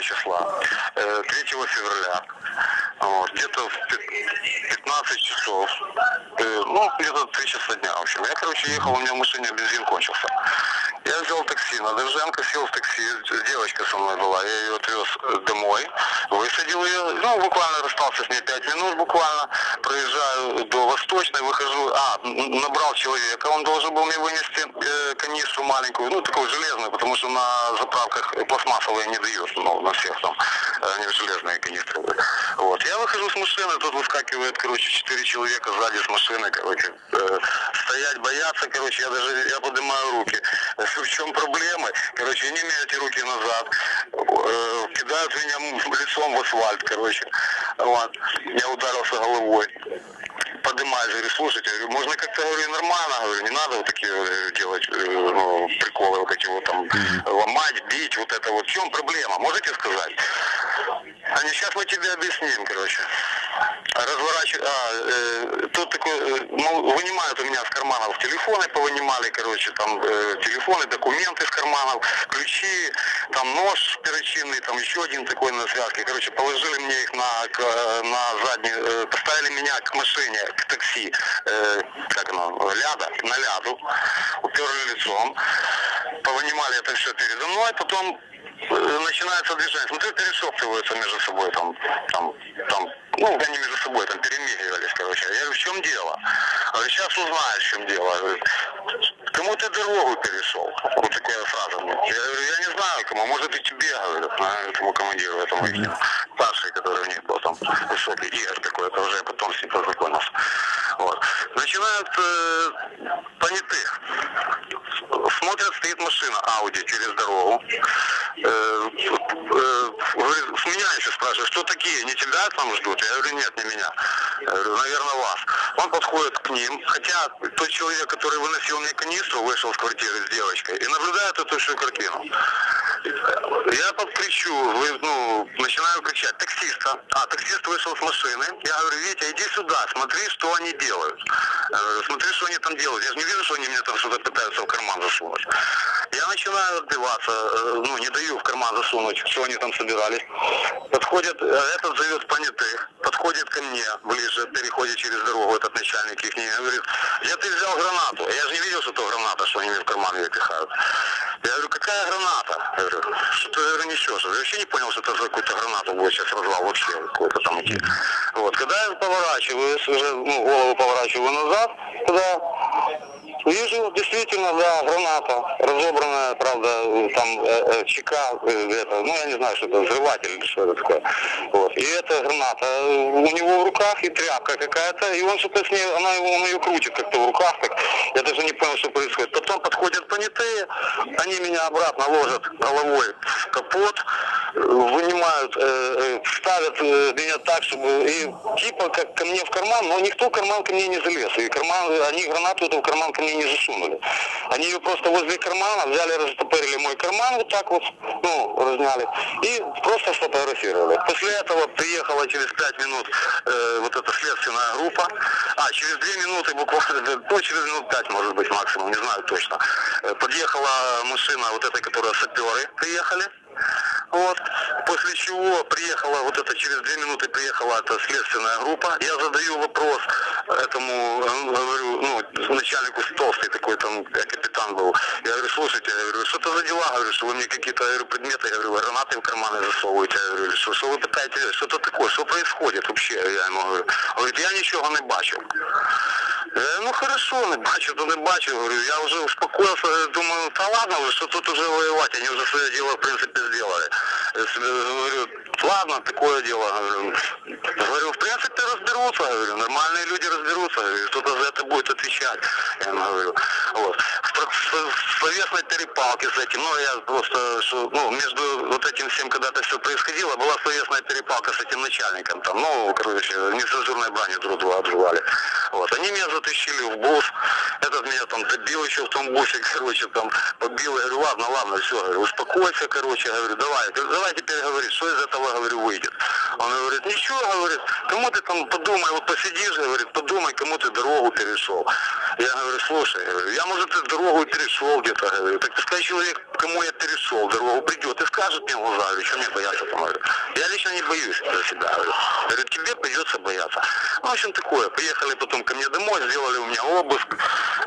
числа, э, 3 февраля, вот, где-то в пят- 15 часов, э, ну, где-то 3 часа дня, в общем. Я, короче, ехал, у меня в машине бензин кончился. Я взял такси на Доженко, сел в такси, девочка со мной была, я ее отвез э, домой, высадил ее, ну, буквально расстался с ней 5 минут буквально, проезжаю до Восточной, выхожу, а, набрал человека, он должен был мне вынести э, канистру маленькую, ну, такую железную, потому что на заправках пластмассовые не дают, ну, на всех там, э, они железные канистры. Вот, я выхожу с машины, тут выскакивает, короче, четыре человека сзади с машины, короче, э, стоять боятся, короче, я даже, я поднимаю руки. В чем проблемы? Короче, они меня эти руки назад, э, кидают меня лицом в асфальт, короче, вот, я ударился головой поднимаюсь, говорю, слушайте, говорю, можно как-то говорю, нормально, говорю, не надо вот такие э, делать э, ну, приколы, вот эти вот там ломать, бить, вот это вот. В чем проблема? Можете сказать? Они сейчас мы тебе объясним, короче. Разворачиваю, а, э, тут такой, э, ну, вынимают у меня с карманов телефоны, повынимали, короче, там э, телефоны, документы с карманов, ключи, там нож перочинный, там еще один такой на связке, короче, положили мне их на, на заднюю, э, поставили меня к машине, к такси, э, как оно, ляда, на ляду, уперли лицом, повынимали это все передо мной, потом начинается движение. Смотри, перешептываются между собой там, там, там, ну, они между собой там перемигивались, короче. Я говорю, в чем дело? Говорю, сейчас узнаешь, в чем дело. Я говорю, кому ты дорогу перешел? Вот такая фраза. Я говорю, я не знаю кому, может и тебе, говорю, этому командиру, этому их, старший, который у них был там, высокий, Игорь такой, это уже потом с ним познакомился. Вот. Начинают э, понятых. Смотрят, стоит машина Ауди через дорогу. Э, э, с меня еще спрашивают, что такие, не тебя там ждут? Я говорю, нет, не меня. Я говорю, наверное, вас. Он подходит к ним, хотя тот человек, который выносил мне канистру, вышел с квартиры с девочкой и наблюдает эту всю картину. Я подкричу, ну, начинаю кричать, таксиста. А, таксист вышел с машины. Я говорю, Витя, иди сюда, смотри, что они делают. Смотри, что они там делают. Я же не вижу, что они мне там что-то пытаются в карман засунуть. Я начинаю отбиваться, э, ну, не даю в карман засунуть, что они там собирались. Подходит, э, этот зовет понятых, подходит ко мне ближе, переходит через дорогу, этот начальник их, говорит, где ты взял гранату? Я же не видел, что это граната, что они мне в карман ее пихают. Я говорю, какая граната? Я говорю, что ты, несешь? Я вообще не понял, что это за какую-то гранату будет сейчас развал вообще какой-то там идти. Вот, когда я поворачиваюсь, уже, ну, голову поворачиваю назад, туда, Вижу, действительно, да, граната, разобранная, правда, там э, э, чека, э, это, ну, я не знаю, что это, взрыватель или что это такое. Вот. И эта граната у него в руках и тряпка какая-то, и он что-то с ней, она его, он ее крутит как-то в руках, так, я даже не понял, что происходит. Потом подходят понятые, они меня обратно ложат головой в капот, вынимают, э, э, ставят э, меня так, чтобы, и типа как ко мне в карман, но никто карман ко мне не залез, и карман, они гранату эту в карман ко мне не засунули. Они ее просто возле кармана взяли, растопырили мой карман вот так вот, ну, разняли, и просто сфотографировали. После этого приехала через пять минут э, вот эта следственная группа, а, через две минуты буквально, ну, через минут пять, может быть, максимум, не знаю точно, Э, подъехала машина вот эта, которая саперы приехали, вот. После чего приехала, вот это через две минуты приехала эта следственная группа. Я задаю вопрос этому, э, говорю, ну, начальнику толстый такой там э, капитан был. Я говорю, слушайте, я говорю, что это за дела? Говорю, что вы мне какие-то я говорю, предметы, я говорю, гранаты в карманы засовываете. Я говорю, что, что вы пытаетесь, что это такое, что происходит вообще? Я ему говорю. Он говорит, я ничего не бачив. Я ну хорошо, не бачу, то не бачу. Говорю, я уже успокоился, думаю, та ладно, вже, що тут уже воювати, они уже свое дело в принципе сделали. Говорю, ладно, такое дело, говорю. Говорю, в принципе, разберутся, говорю, нормальные люди разберутся, кто-то за это будет отвечать, я им говорю. Вот. В словесной перепалке с этим, ну, я просто, что, ну, между вот этим всем, когда это все происходило, была словесная перепалка с этим начальником, там, ну, короче, нецензурной брани друг друга отживали. Вот. Они меня затащили в бус, этот меня там добил еще в том бусе, короче, там, побил, я говорю, ладно, ладно, все, говорю, успокойся, короче, говорю, давай, давай теперь, говорит, что из этого, говорю, выйдет. Он говорит, ничего, говорит, кому ты там подумай, вот посидишь, говорит, подумай, кому ты дорогу перешел. Я говорю, слушай, я, может, дорогу перешел где-то, говорю, так пускай человек, кому я перешел дорогу, придет и скажет мне в глаза, говорю, что мне бояться там. Я лично не боюсь за себя, говорю. Говорю, тебе придется бояться. Ну, в общем, такое. Поехали потом ко мне домой, сделали у меня обыск,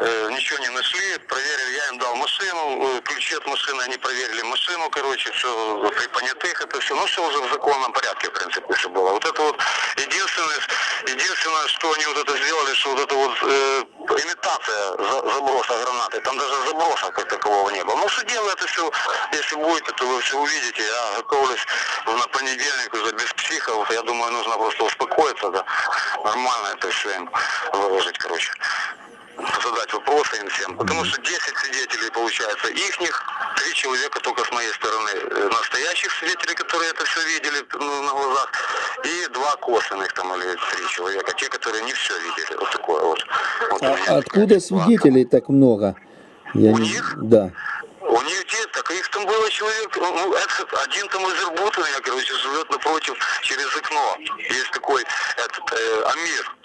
э, ничего не нашли, проверили, я им дал машину, э, ключи от машины, они проверили машину, короче, все при понятых, это все, ну, все уже в законном порядке, в принципе, все было. Вот это вот единственное, единственное, что они вот это сделали, что вот это вот э, имитация за- заброса гранаты, там даже заброса как такового не было. Ну, что дело это все, если будете, то вы все увидите, я готовлюсь на понедельник уже без психов, я думаю, нужно просто успокоиться, да, нормально это все им выложить, короче задать вопросы им всем. Потому что 10 свидетелей, получается, ихних, три человека только с моей стороны, э, настоящих свидетелей, которые это все видели ну, на глазах, и два косвенных там или три человека, те, которые не все видели. Вот такое вот. Вот А откуда свидетелей так много? Я У не- них? Да. У них где так их там было человек, ну, этот, один там из Ирбута, меня, короче, живет напротив, через окно. Есть такой, этот, э, Амир.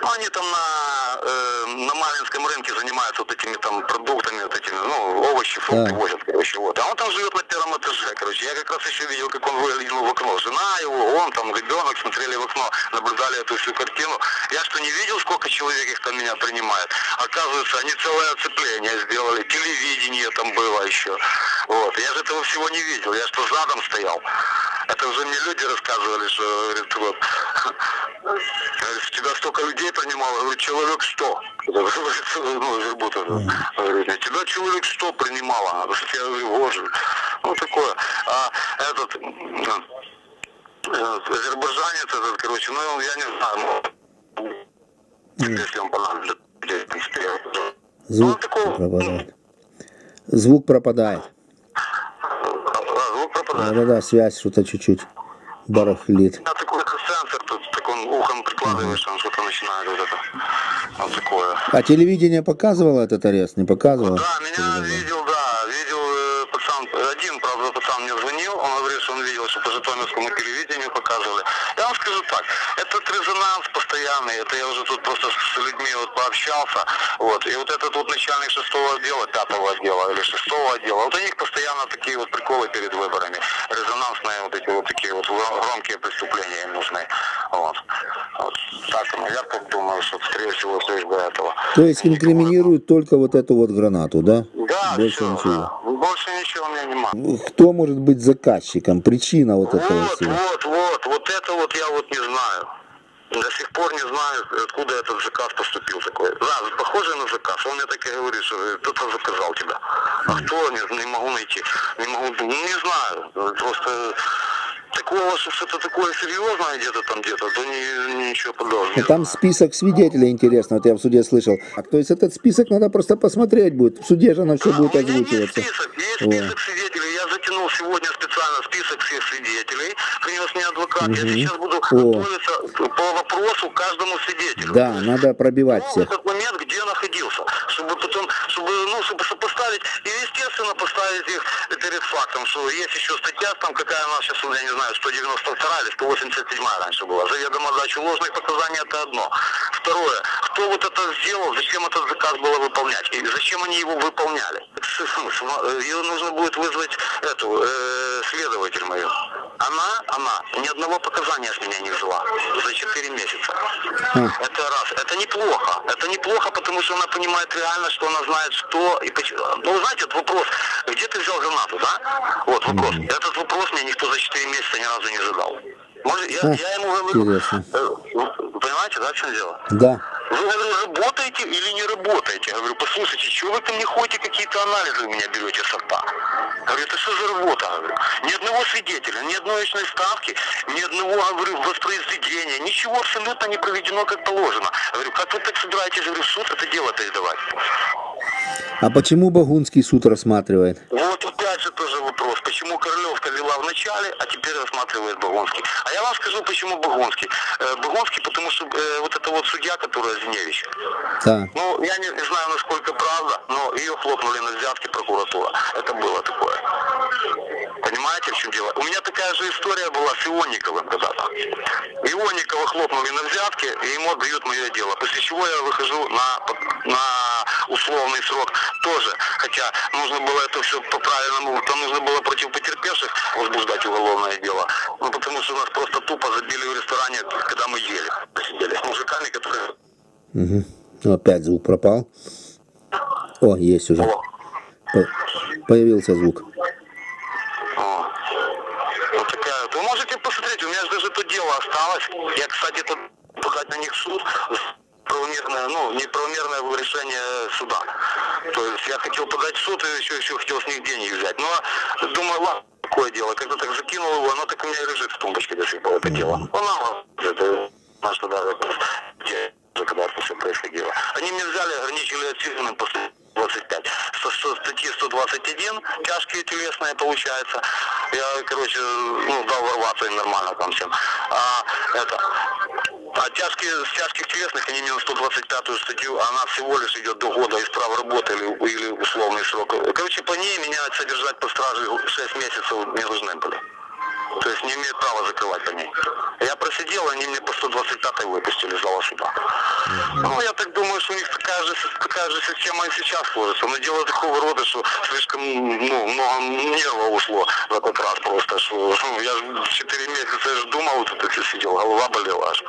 Ну, они там на, э, на Маринском рынке занимаются вот этими там продуктами, вот этими, ну, овощи, фрукты А. возят, короче, вот. А он там живет на первом этаже, короче. Я как раз еще видел, как он выглядел в окно. Жена его, он там, ребенок, смотрели в окно, наблюдали эту всю картину. Я что, не видел, сколько человек их там меня принимает? Оказывается, они целое оцепление сделали, телевидение там было еще. Вот. Я же этого всего не видел, я что задом стоял. Это уже мне люди рассказывали, что, говорит, вот, говорит, тебя столько людей принимало, говорит, человек 100. Это, говорит, Ну, из Ирбута. Говорит, тебя человек 100 принимало. Я говорю, боже. Ну, такое. А этот, азербайджанец этот, короче, ну, я не знаю, ну, если он понадобится. в принципе, Ну, Звук пропадает. Звук пропадает. А, пропадает. Да-да-да, связь что-то чуть-чуть барахлит. А такой сенсор, тут так он ухом прикладываешь, он что-то начинает вот это. Вот такое. А телевидение показывало этот арест? Не показывало? Да, меня да, видел э, пацан, один, правда, пацан мне звонил, он говорит, что он видел, что по Житомирскому телевидению показывали. Я вам скажу так, этот резонанс постоянный, это я уже тут просто с людьми вот пообщался, вот, и вот этот вот начальник шестого отдела, пятого отдела или шестого отдела, вот у них постоянно такие вот приколы перед выборами, резонансные вот эти вот такие вот громкие преступления им нужны, вот. вот. Так, ну, я так думаю, что, скорее всего, лишь бы этого. То есть инкриминируют только вот эту вот гранату, да? Да, Больше все, ничего. да. Больше ничего у меня нема. Кто может быть заказчиком? Причина вот этого Вот, всего? вот, вот, вот это вот я вот не знаю. До сих пор не знаю, откуда этот заказ поступил такой. Да, похоже на заказ. Он мне так и говорит, что кто-то заказал тебя. А кто, не, не могу найти. Не могу, не знаю. Просто такого, что что-то такое серьезное где-то там где-то, то ни, ничего подобного. не Там список свидетелей интересно, вот я в суде слышал. А, То есть этот список надо просто посмотреть будет. В суде же оно все Да, будет меня есть озвучиваться. список, есть список свидетелей. Я затянул сегодня специально список всех свидетелей, принес мне адвокат. Я Мгм. сейчас буду О. готовиться по вопросу каждому свидетелю. Да, надо пробивать в всех. этот момент, где находился, чтобы потом, чтобы, ну, чтобы сопоставить и, естественно, поставить их перед фактом, что есть еще статья, там какая у нас сейчас, я не знаю, 192 или 187 раньше была, заведомо дачу ложных показаний, это одно. Второе, кто вот это сделал, зачем этот заказ было выполнять, и зачем они его выполняли. Ее нужно будет вызвать эту, э, следователь мою. Она, она ни одного показания с меня не взяла за 4 месяца. А. Это раз. Это неплохо. Это неплохо, потому что она понимает реально, что она знает, что и почему. Ну, знаете, вот вопрос, где ты взял гранату, да? Вот вопрос. Этот вопрос мне никто за 4 месяца ни разу не задал. Может, я, А, я ему говорю, интересно. э, понимаете, да, в чем дело? Да. Вы, говорю, работаете или не работаете? Я говорю, послушайте, чего вы ко мне ходите, какие-то анализы у меня берете сорта? Говорю, это что за работа? Говорю, ни одного свидетеля, ни одной очной ставки, ни одного, говорю, воспроизведения, ничего абсолютно не проведено как положено. Говорю, как вы так собираетесь, говорю, в суд это дело передавать? А почему Багунский суд рассматривает? Вот опять же тоже вопрос, почему Королевка вела в начале, а теперь рассматривает Багонский. А я вам скажу, почему Багонский. Э, Багонский, потому что э, вот это вот судья, которая Зиневич, Да. ну, я не, не знаю, насколько правда, но ее хлопнули на взятки прокуратура. Это было такое. Понимаете, в чем дело? У меня такая же история была с Ионниковым когда-то. Ионникова хлопнули на взятки, и ему отдают мое дело. После чего я выхожу на, на условный срок тоже. Хотя нужно было это все по-правильному, там нужно было против потерпевших возбуждать уголовное дело. Ну, потому что нас просто тупо забили в ресторане, когда мы ели. Сидели с мужиками, которые... Мгм. Ну, Опять звук пропал. О, есть уже. О, По- Появился звук. О. Вот такая вот. Вы можете посмотреть, у меня же даже то дело осталось. Я, кстати, тут подать на них суд правомерное, ну, неправомерное решение суда. То есть я хотел подать в суд и еще, еще хотел с них денег взять. Но думаю, ладно, такое дело. Когда так закинул его, оно так у меня и лежит в тумбочке до сих пор, это дело. Оно, это, наш тогда, когда все происходило. Они меня взяли, ограничили отсюда после 25. Со со статьи 121, тяжкие телесные получается. Я, короче, ну, дал ворваться им нормально там всем. А, это, а тяжкие, тяжких телесных они мне на 125 статью, а она всего лишь идет до года из права работы или, или условный срок. Короче, по ней меня содержать по страже 6 месяцев не должны были. То есть не имеют права закрывать по ней. Я просидел, они мне по 125 выпустили зала суда. Ну, я так думаю, что у них такая же, такая же система и сейчас сложится. Но дело такого рода, что слишком ну, много нерва ушло в этот раз просто. Что, ну, я ж 4 месяца я ж думал, вот это сидел, голова болела аж.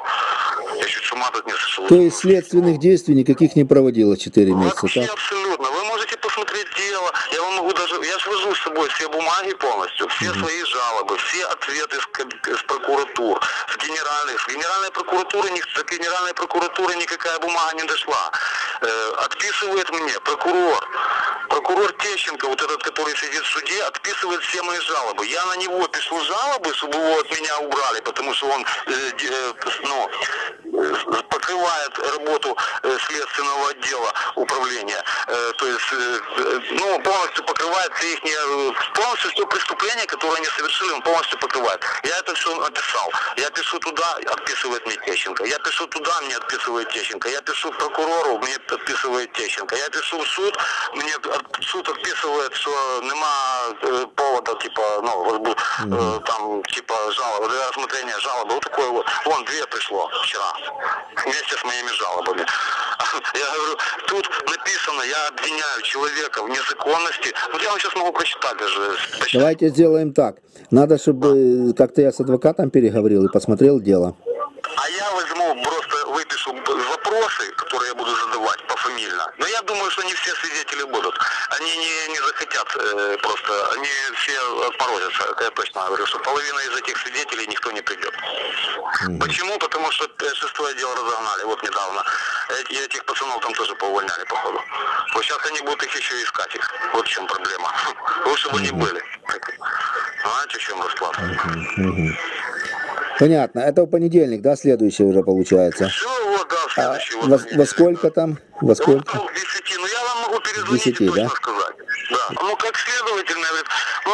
Я чуть с ума тут не сошел. То есть следственных действий никаких не проводило 4 месяца, Вообще так? абсолютно. Посмотреть дело. Я вам могу даже... Я свожу с собой все бумаги полностью, все свои жалобы, все ответы с, с прокуратур, с генеральных. С генеральной прокуратуры, ни- с генеральной прокуратуры никакая бумага не дошла. Э, отписывает мне прокурор. Прокурор Тещенко, вот этот, который сидит в суде, отписывает все мои жалобы. Я на него пишу жалобы, чтобы его от меня убрали, потому что он э, э, ну, э, покрывает работу э, следственного отдела управления. Э, то есть, ну, полностью покрывает все их, полностью все преступления, которые они совершили, он полностью покрывает. Я это все написал. Я пишу туда, отписывает мне Тещенко. Я пишу туда, мне отписывает Тещенко. Я пишу прокурору, мне отписывает Тещенко. Я пишу в суд, мне суд отписывает, що нема е, повода, типа, ну, е, там, типа, жалоба, для рассмотрения жалобы. Вот такое вот. Вон, две пришло вчера. Вместе с моими жалобами. Я говорю, тут написано, я обвиняю человека в незаконности. Вот я вам сейчас могу прочитать даже. Давайте сделаем так. Надо, чтобы как-то я с адвокатом переговорил и посмотрел дело. А я возьму, просто выпишу вопросы, которые я буду задавать пофамильно. Но я думаю, что не все свидетели будут. Они не, не захотят э, просто, они все отморозятся. Это я точно говорю, что половина из этих свидетелей никто не придет. Почему? Потому что шестое дело разогнали, вот недавно. И этих пацанов там тоже поувольняли, походу. Вот сейчас они будут их еще искать их. Вот в чем проблема. Лучше бы они были. Знаете, в чем расклад? Понятно. Это понедельник, да, следующий уже получается. Все, вот, да, А вот во, во сколько там? Во сколько? Около 10. Ну, я вам могу перезвонить 10, и точно да? сказать. Да. Ну, как следователь,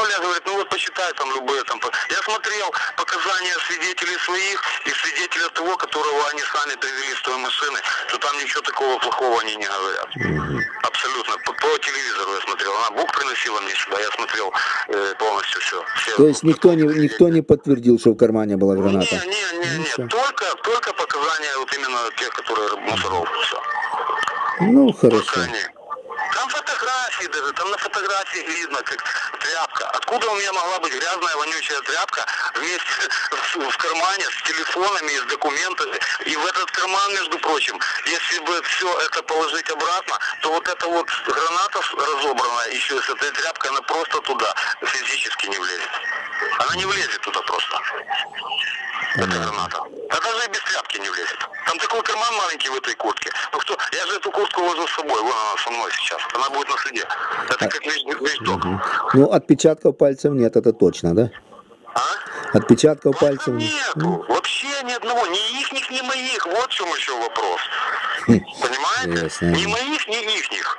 мне говорит, ну, ну, вот посчитай там любые там. Я смотрел показания свидетелей своих и свидетеля того, которого они сами привели с той машины, что там ничего такого плохого они не говорят. Абсолютно. По, по телевизору я смотрел. Она бук приносила мне сюда, я смотрел э, полностью все. То есть никто не, никто не подтвердил, что в кармане была граната? Не, не, не, Ну, не. всё. Только, только показания вот именно тех, которые мусоров. Все. Ну, Только хорошо. они. Там фотографии даже, там на фотографиях видно, как тряпка. Откуда у меня могла быть грязная, вонючая тряпка вместе в, в кармане с телефонами и с документами. И в этот карман, между прочим, если бы все это положить обратно, то вот эта вот граната разобранная еще с этой тряпкой, она просто туда физически не влезет. Она не влезет туда просто. Эта граната. А даже и без тряпки не влезет. Там такой карман маленький в этой куртке. Ну кто, я же эту куртку вожу с собой, вон она со мной сейчас. Она будет на суде. Это как вещь, вещдок. Ну, отпечатков пальцев нет, это точно, да? А? Отпечатков пальцев Пальцев нет. нету. Вообще ни одного. Ни ихних, ни моих. Вот в чем еще вопрос. Понимаете? Ясно. Ни моих, ни ихних.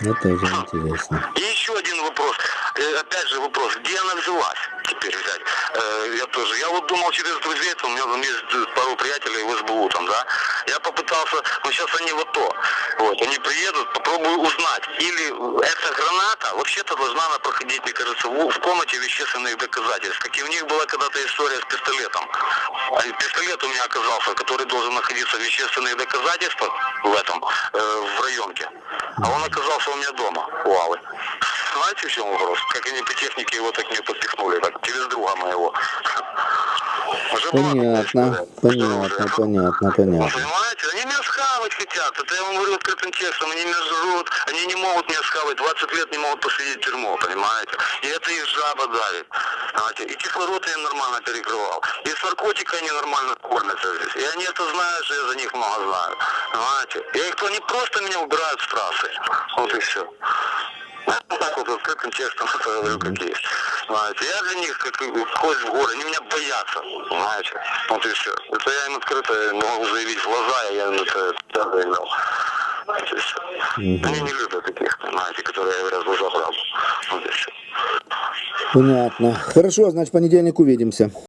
Ну, тоже интересно. И еще один вопрос. Э, опять же вопрос, где она взялась теперь взять? Э, я тоже. Я вот думал через друзей, там, у меня там есть пару приятелей в СБУ там, да. Я попытался, ну сейчас они в АТО. Вот, они приедут, попробую узнать. Или эта граната, вообще-то должна она проходить, мне кажется, в, в комнате вещественных доказательств. Как и у них была когда-то история с пистолетом. А Пистолет у меня оказался, который должен находиться в вещественных доказательствах в этом, э, в районке. А он оказался у меня дома, у Аллы. Знаете, в чем вопрос? Как они по технике его так не подпихнули, так через друга моего. Понятно, понятно, понятно, понятно. Понимаете? Они меня схавать хотят. Это я вам говорю открытым текстом. Они меня жрут. Они не могут меня схавать. 20 лет не могут посадить в тюрьму, понимаете? И это их жаба давит. Понимаете? И кислород я нормально перекрывал. И с наркотикой они нормально кормятся здесь. И они это знают, что я за них много знаю. Понимаете? И они просто меня убирают с трассы. Вот и все. Вот так вот открытым текстом говорю, как есть. Знаете, я для них как кость в горы, они меня боятся, знаете. Вот и все. Это я им открыто могу заявить в глаза, я им это да, заявлял. Вот и все. Они не любят таких, понимаете, которые говорят в глаза правду. Вот и все. Понятно. Хорошо, значит, в понедельник увидимся.